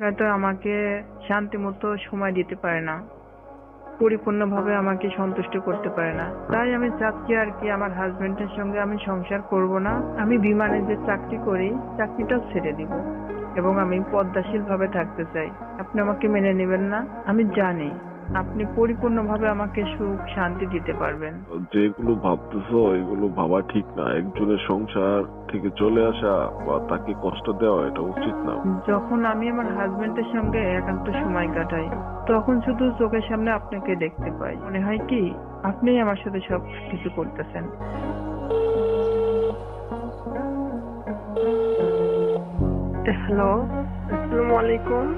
হয়তো আমাকে শান্তি মতো সময় দিতে পারে না। পরিপূর্ণভাবে আমাকে সন্তুষ্ট করতে পারে না। তাই আমি চাচ্ছি আর কি আমার হাজবেন্ডের সঙ্গে আমি সংসার করব না। আমি বিমানে যে চাকরি করি চাকরিটাও ছেড়ে দিব এবং আমি পদ্মাশীল ভাবে থাকতে চাই। আপনি আমাকে মেনে নেবেন না? আমি জানি। আপনি পরিপূর্ণভাবে আমাকে সুখ শান্তি দিতে পারবেন। যেগুলো ভাবতেছো এগুলো ভাবা ঠিক না। একজনের সংসার থেকে চলে আসা বা তাকে কষ্ট দেওয়া এটা উচিত না। যখন আমি আমার হাজবেন্ডের সঙ্গে একান্ত সময় কাটাই তখন শুধু চোখের সামনে আপনাকে দেখতে পাই। মনে হয় কি আপনি আমার সাথে সব কিছু করতেছেন। হ্যালো আসসালামু আলাইকুম।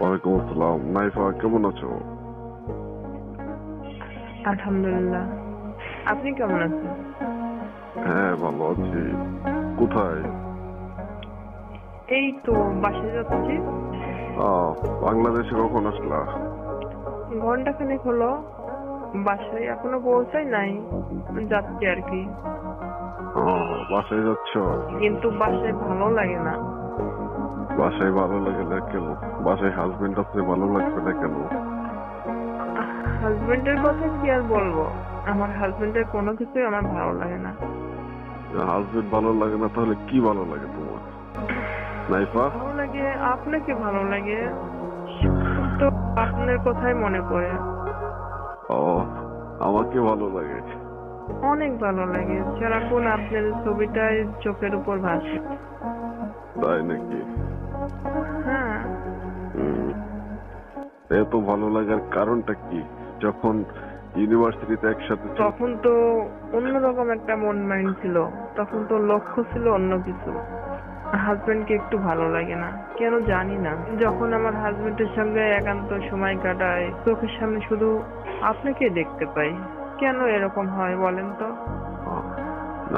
ওয়ালাইকুম আসসালাম। নাইফা কেমন আছো? আলহামদুলিল্লাহ। আপনি কেমন আছেন? হ্যাঁ ভালো আছি। কোথায়? এই তো বাসায় যাচ্ছি। বাংলাদেশে কখন আসলা? ঘণ্টা খানেক হলো। বাসায় এখনও পৌঁছাই নাই। যাচ্ছি আর কি। বাসায় যাচ্ছ? কিন্তু বাসায় ভালো লাগে না। বাসায় ভালো লাগে না কেন? বাসায় হাজবেন্ড আছে ভালো লাগবে না কেন? হাজবেন্ডের কথা কি আর বলব? আমার হাজবেন্ডের কোনো কিছুই আমার ভালো লাগে না। হাজবেন্ড ভালো লাগে না তাহলে কি ভালো লাগে তোমার? নাইফা? ভালো লাগে আপনাকে ভালো লাগে? তো আপনার কথাই মনে পড়ে। ও আমাকে ভালো লাগে। অনেক ভালো লাগে। সারাক্ষণ আপনার ছবিটাই চোখের উপর ভাসে। তাই নাকি? হ্যাঁ। এত ভালো লাগার কারণটা কি? যখন ইউনিভার্সিটিতে একসাথে তখন তো অন্যরকম একটা মন মাইন্ড ছিল। তখন তো লক্ষ্য ছিল অন্য কিছু। হাজবেন্ডকে একটু ভালো লাগে না। কেন জানি না। যখন আমার হাজবেন্ডের সঙ্গে একান্ত সময় কাটায় চোখের সামনে শুধু আপনাকে দেখতে পাই। কেন এরকম হয় বলেন তো?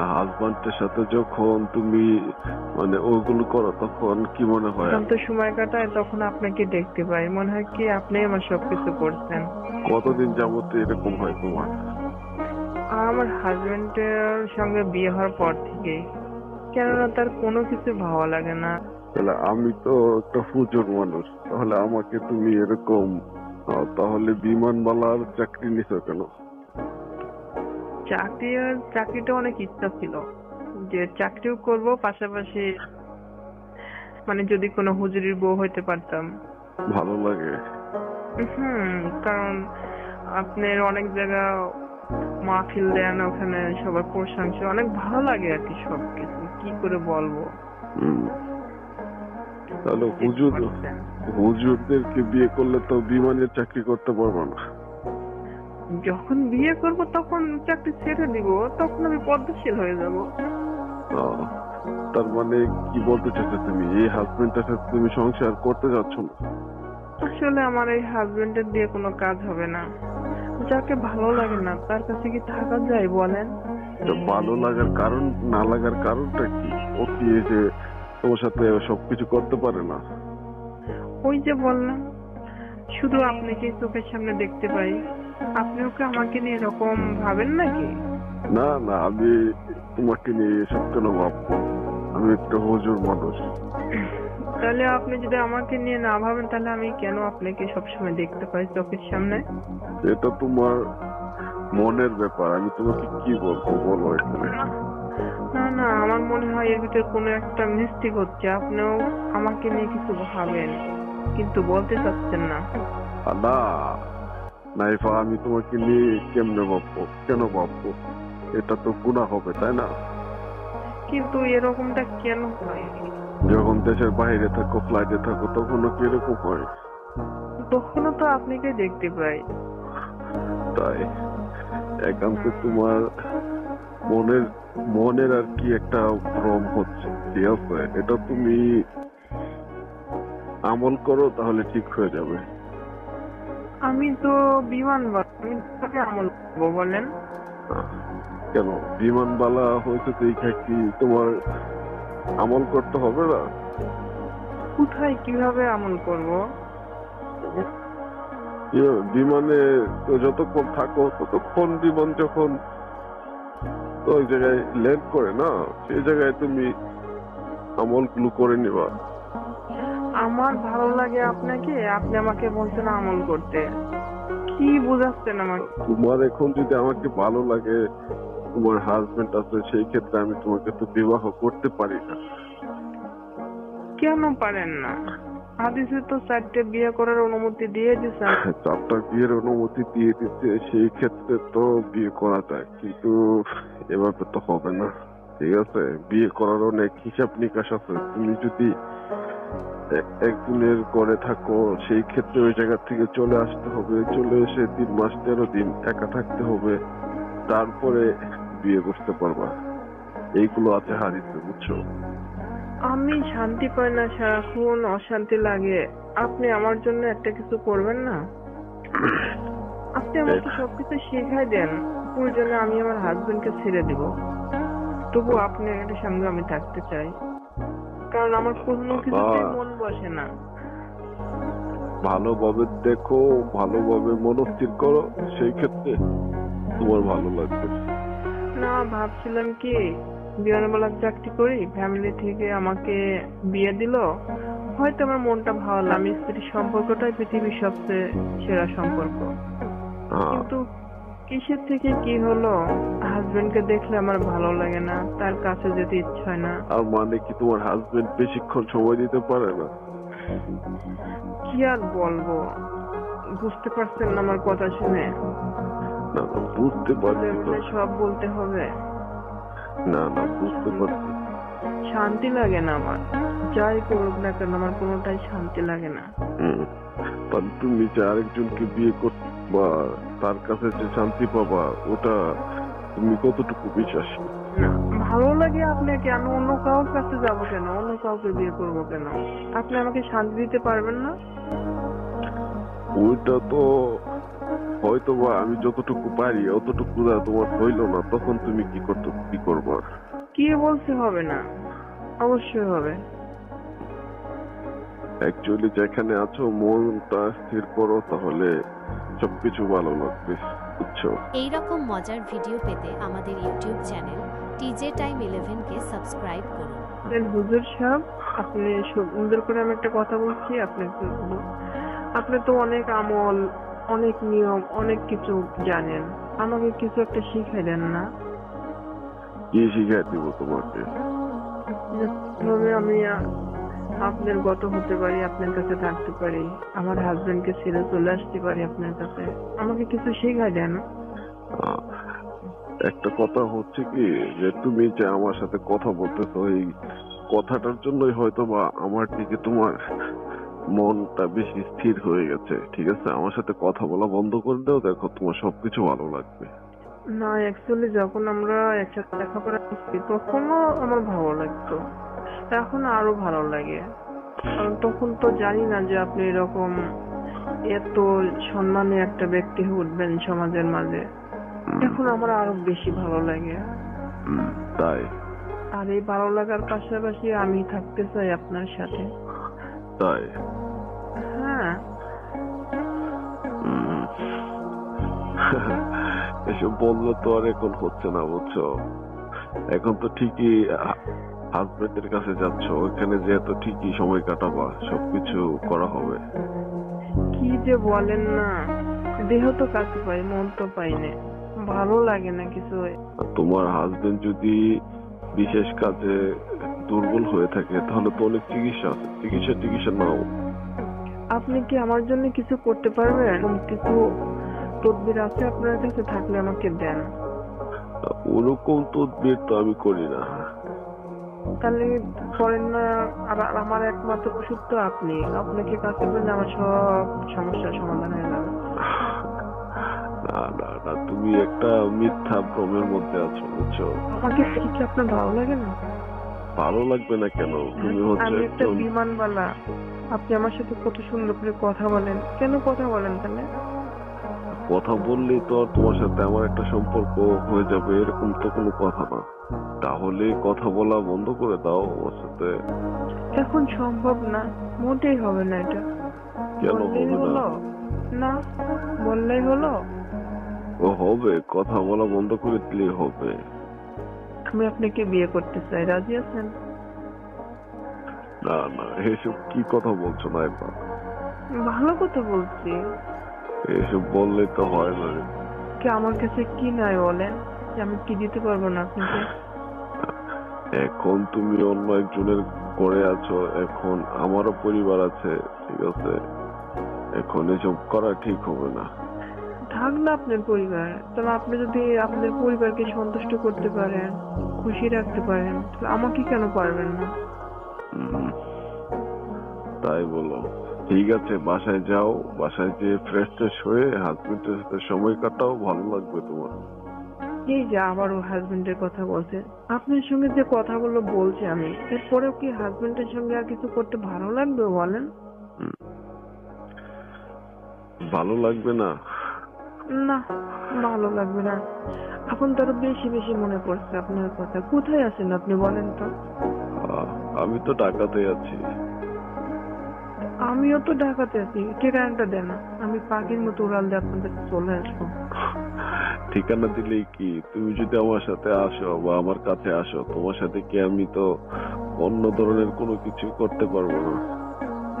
হাজবান্ডের সাথে যখন তুমি মানে ওগুলো করো তখন কি মনে হয়? একান্ত সময় কাটায় তখন আপনাকে দেখতে পাই। মনে হয় কি আপনি আমার সবকিছু করছেন। কতদিন যাবত এরকম হয় তোমার? আমার হাজবেন্ডের সঙ্গে বিয়ে হওয়ার পর থেকেই। কেননা তার কোনো কিছু ভালো লাগে না। তাহলে আমি তো একটা হুজুর মানুষ। তাহলে আমাকে তুমি এরকম তাহলে বিমানবালার চাকরি নিছো কেন? চাকরি আর চাকরিটা অনেক ইচ্ছা ছিল যে চাকরিও করব পাশাপাশি মানে যদি কোনো হুজুরির বউ হইতে পারতাম। ভালো লাগে। হুম কারণ আপনার অনেক জায়গা মাহফিল দেন ওখানে সবার প্রশংসা অনেক ভালো লাগে আর কি সবকিছু। কি করে বলব। তাহলে হুজুর। হুজুরদেরকে বিয়ে করলে তো বিমানের চাকরি করতে পারব না। যখন বিয়ে করব তখন চাকরি ছেড়ে দিব তখন আমি পদ্মশীল হয়ে যাব। তার মানে কি বলতে চাচ্ছো তুমি? এই হাজবেন্ডের সাথে তুমি সংসার করতে যাচ্ছ না? আসলে আমার এই হাজবেন্ডের দিয়ে কোনো কাজ হবে না। যাকে ভালো লাগে না তার কাছে কি থাকা যায় বলেন? তো ভালো লাগার কারণ না লাগার কারণটা কি? ও কি যে তোমার সাথে সবকিছু করতে পারে না? ওই যে বললাম শুধু আপনাকে চোখের সামনে দেখতে পাই? আপনিও কি আমাকে নিয়ে এরকম ভাবেন নাকি? না না আমি তোমাকে নিয়ে এসব কেন ভাববো? আমি একটা হুজুর মানুষ। তাহলে আপনি যদি আমাকে নিয়ে না ভাবেন তাহলে আমি কেন আপনাকে সবসময় দেখতে পাই চোখের সামনে? এটা তোমার মনের ব্যাপার। আমি তোমাকে কি বলব বলো এখানে। না না আমার মনে হয় এর ভিতরে কোনো একটা মিস্টেক হচ্ছে। আপনিও আমাকে নিয়ে কিছু ভাবেন কিন্তু বলতে চাচ্ছেন না। না নাইফা আমি তোমাকে নিয়ে কেমনে ভাববো? কেন ভাববো? এটা তো গুণা হবে তাই না? কিন্তু এরকমটা কেন হয়? যখন দেশের বাইরে থাকো ফ্লাইটে থাকো তখনও কি এরকম হয়? তখনও তো আপনাকে দেখতে পাই। তাই একান্তে তোমার মনের মনের আর কি একটা ভ্রম হচ্ছে ঠিক আছে? এটা তুমি আমল করো তাহলে ঠিক হয়ে যাবে। আমি তো বিমান বাস আমি কীভাবে আমল করব বলেন? কেন? বিমানবালা হয়েছে কি তোমার আমল করতে হবে না? কোথায় কীভাবে আমল করব? ইয়ে, বিমানে যতক্ষণ থাকো ততক্ষণ বিমান যখন ওই জায়গায় ল্যান্ড করে না সেই জায়গায় তুমি আমল আমলগুলো করে নিবা। আমার ভালো লাগে আপনাকে আপনি আমাকে বলছেন আমল করতে। কি বোঝাচ্ছেন আমাকে? তোমার এখন যদি আমাকে ভালো লাগে তোমার হাজবেন্ড আছে সেই ক্ষেত্রে আমি তোমাকে তো বিবাহ করতে পারি না। কেন পারেন না? হাদিসে তো চারটে বিয়ে করার অনুমতি দিয়ে দিয়েছেন। চারটা বিয়ের অনুমতি দিয়ে দিচ্ছে সেই ক্ষেত্রে তো বিয়ে করা যায় কিন্তু এভাবে তো হবে না। ঠিক আছে? বিয়ে করার অনেক হিসাব নিকাশ আছে। তুমি যদি একদিনের করে থাকো সেই ক্ষেত্রে ওই জায়গা থেকে চলে আসতে হবে। চলে এসে তিন মাস তেরো দিন একা থাকতে হবে। তারপরে বিয়ে করতে পারবা। এইগুলো আছে হারিতে বুঝছ? আমি শান্তি পাই না সারাক্ষণ অশান্তি লাগে। আপনি আমার জন্য একটা কিছু করবেন না? আপনি আমাকে সবকিছু শেখাই দেন। প্রয়োজনে আমি আমার হাজবেন্ডকে ছেড়ে দিব। তবু আপনার সঙ্গে আমি থাকতে চাই। কারণ আমার কোনো কিছুতে মন বসে না। ভালোভাবে দেখো ভালোভাবে মনস্থির করো সেই ক্ষেত্রে তোমার ভালো লাগবে। না ভাবছিলাম কি বিমানবালার চাকরি করি ফ্যামিলি থেকে আমাকে বিয়ে দিল। হয়তো আমার মনটা ভালো আমি স্ত্রীর সম্পর্কটাই পৃথিবীর সবচেয়ে সেরা সম্পর্ক। কিন্তু কিসের থেকে কি হলো? হাজবেন্ডকে দেখলে আমার ভালো লাগে না তার কাছে যেতে ইচ্ছা হয় না। আর মানে কি তোমার হাজবেন্ড বেশিক্ষণ সময় দিতে পারে না? কি আর বলব? বুঝতে পারছেন না আমার কথা শুনে? না না বুঝতে পারছি তো। বলে সব বলতে হবে। না না বুঝতে পারছি। শান্তি লাগে না আমার। যাই করুক না কেন আমার কোনোটাই শান্তি লাগে না। হুম। তাহলে তুমি যে আরেকজনকে বিয়ে করবা তার কাছে যে শান্তি পাবা ওটা তুমি কতটুকু বিশ্বাসী? ভালো লাগে আপনাকে আমি অন্য কারোর কাছে যাব কেন? অন্য কাউকে বিয়ে করব কেন? আপনি আমাকে শান্তি দিতে পারবেন না? ওইটা তো হয়তো বা আমি যতটুকু পারি অতটুকু তোমার হইল না তখন তুমি কি করতে কি করবা? কি বলতে হবে না? অবশ্যই হবে। অ্যাকচুয়ালি যেখানে আছো মনটা স্থির করো তাহলে সবকিছু ভালো লাগবে বুঝছ এই রকম মজার ভিডিও পেতে আমাদের ইউটিউব চ্যানেল টিজে টাইম ইলেভেনকে সাবস্ক্রাইব করুন। হুজুর সাহেব আপনি সুন্দর করে আমি একটা কথা বলছি আপনি। আপনি তো অনেক আমল অনেক নিয়ম অনেক কিছু জানেন। আমাকে কিছু একটা শিখাই দেন না। কি শিখাই দিব তোমাকে? আমি আপনার গত হতে পারি আপনার কাছে থাকতে পারি আমার হাজবেন্ডকে ছেড়ে চলে আসতে পারি আপনার কাছে। আমাকে কিছু শেখাই দেন। একটা কথা হচ্ছে কি যে তুমি যে আমার সাথে কথা বলতেছো এই কথাটার জন্যই হয়তো বা আমার দিকে তোমার মনটা বেশি স্থির হয়ে গেছে ঠিক আছে? আমার সাথে কথা বলা বন্ধ করে দাও দেখো তোমার সবকিছু ভালো লাগবে। না অ্যাকচুয়ালি যখন আমরা একসাথে লেখাপড়া করছি তখনও আমার ভালো লাগতো। এখন আরও ভালো লাগে। কারণ তখন তো জানি না যে আপনি এরকম এত সম্মানী একটা ব্যক্তি হয়ে উঠবেন সমাজের মাঝে। এখন আমার আরও বেশি ভালো লাগে। তাই। আর এই ভালো লাগার পাশাপাশি আমি থাকতে চাই আপনার সাথে। তাই। হ্যাঁ। এসব বললে তো আর এখন হচ্ছে না বুঝছ? এখন তো ঠিকই হাজবেন্ডের কাছে যাচ্ছ ওখানে যেহেতু ঠিকই সময় কাটাবা সবকিছু করা হবে। কি যে বলেন না দেহ তো কাছে পাই মন তো পাই না। ভালো লাগে না কিছু। তোমার হাজবেন্ড যদি বিশেষ কাজে দুর্বল হয়ে থাকে তাহলে তো অনেক চিকিৎসা আছে চিকিৎসা চিকিৎসা নাও। আপনি কি আমার জন্য কিছু করতে পারবেন? কিছু তদবির আছে আপনার কাছে? থাকলে আমাকে দেন। ওরকম তদবির তো আমি করি না। তাহলে করেন না আর আমার একমাত্র ওষুধ তো আপনি আপনাকে কাছে পেলে আমার সব সমস্যার সমাধান হয়ে যাবে? না না না তুমি একটা মিথ্যা ভ্রমের মধ্যে আছো বুঝছ? আমাকে কি কি আপনার ভালো লাগে না? ভালো লাগবে না কেন? তুমি হচ্ছে আমি একটা বিমানবালা আপনি আমার সাথে কত সুন্দর করে কথা বলেন। কেন কথা বলেন তাহলে? কথা বললেই তো আর তোমার সাথে আমার একটা সম্পর্ক হয়ে যাবে এরকম তো কোনো কথা না। তাহলে কথা বলা বন্ধ করে দাও আমার সাথে। এখন সম্ভব না মোটেই হবে না এটা। কেন হবে না? না বললেই হলো? ও হবে কথা বলা বন্ধ করে দিলেই হবে। আমি আপনাকে বিয়ে করতে চাই রাজি আছেন? না না এসব কি কথা বলছো না ভালো কথা বলছি। এসব বললে তো হয় না রে। কি আমার কাছে কি নাই বলেন? যে আমি কি দিতে পারব না আপনাকে? এখন তুমি অন্য একজনের করে আছো এখন আমারও পরিবার আছে ঠিক আছে? এখন এসব করা ঠিক হবে না। থাক না আপনার পরিবার তাহলে আপনি যদি আপনাদের পরিবারকে সন্তুষ্ট করতে পারেন খুশি রাখতে পারেন তাহলে আমাকে কেন পারবেন না। তাই বলো। ঠিক আছে বাসায় যাও বাসায় যেয়ে ফ্রেশ ট্রেশ হয়ে হাজবেন্ডের সাথে সময় কাটাও ভালো লাগবে তোমার। এই যে আবারও হাজবেন্ডের কথা বলছে। আপনার সঙ্গে যে কথাগুলো বলছি আমি এরপরেও কি হাজবেন্ডের সঙ্গে আর কিছু করতে ভালো লাগবে বলেন? ভালো লাগবে না। না ভালো লাগবে না। এখন তো আরও বেশি বেশি মনে পড়ছে আপনার কথা। কোথায় আছেন আপনি বলেন তো? আমি তো ঢাকাতে আছি। আমিও তো ঢাকাতে আছি। ঠিকানাটা দেন। আমি পাখির মতো উড়াল দিয়ে আপনাদের চলে আসব। ঠিকানা দিলেই কি? তুমি যদি আমার সাথে আসো বা আমার কাছে আসো তোমার সাথে কি আমি তো অন্য ধরনের কোনো কিছু করতে পারব না?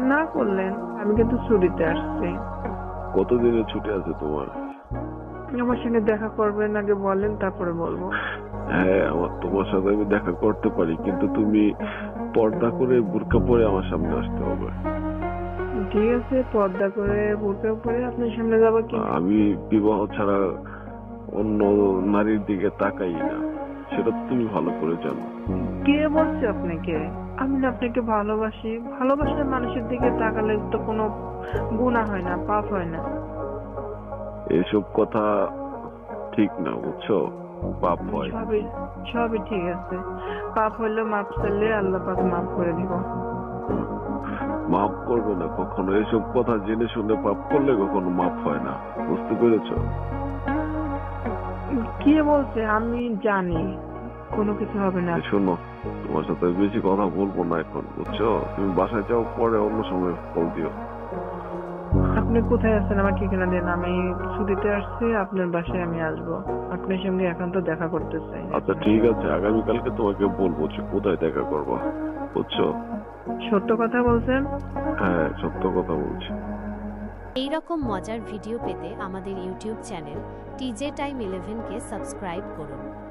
না করলেন আমি কিন্তু ছুটিতে আসছি। কতদিনের ছুটি আছে তোমার? আমার সঙ্গে দেখা করবেন আগে বলেন তারপরে বলব। হ্যাঁ আমার তোমার সাথে আমি দেখা করতে পারি কিন্তু তুমি পর্দা করে বুরকা পরে আমার সামনে আসতে হবে। ঠিক আছে পর্দা করে বুকে পরে আপনার সামনে যাব কি? আমি বিবাহ ছাড়া অন্য নারীর দিকে তাকাই না। সেটা তুমি ভালো করে জানো। কে বলছে আপনাকে? আমি না আপনাকে ভালোবাসি। ভালোবাসার মানুষের দিকে তাকালে তো কোনো গুণা হয় না পাপ হয় না। এসব কথা ঠিক না বুঝছ? পাপ হয়। সবই সবই ঠিক আছে। পাপ হলে মাপ চাইলে আল্লাহ পাক মাফ করে দিব। মাফ করবে না কখনো। এসব কথা জেনে শুনে পাপ করলে কখনো মাফ হয় না। বুঝতে পেরেছ? কি বলছে? আমি জানি। কোনো কিছু হবে না। শোনো তোমার সাথে বেশি কথা বলব না এখন বুঝছ? তুমি বাসায় যাও পরে অন্য সময় কল দিও। আপনি কোথায় আছেন? আমার ঠিকানা দেন। আমি ছুটিতে আসছি আপনার বাসায় আমি আসব। আপনার সঙ্গে একান্ত দেখা করতে চাই। আচ্ছা ঠিক আছে। আগামীকালকে তোমাকে বলব যে কোথায় দেখা করব বুঝছ? সত্য কথা বলছেন? হ্যাঁ সত্য কথা বলছি। এই রকম মজার ভিডিও পেতে আমাদের ইউটিউব চ্যানেল টিজে টাইম ইলেভেনকে সাবস্ক্রাইব করুন।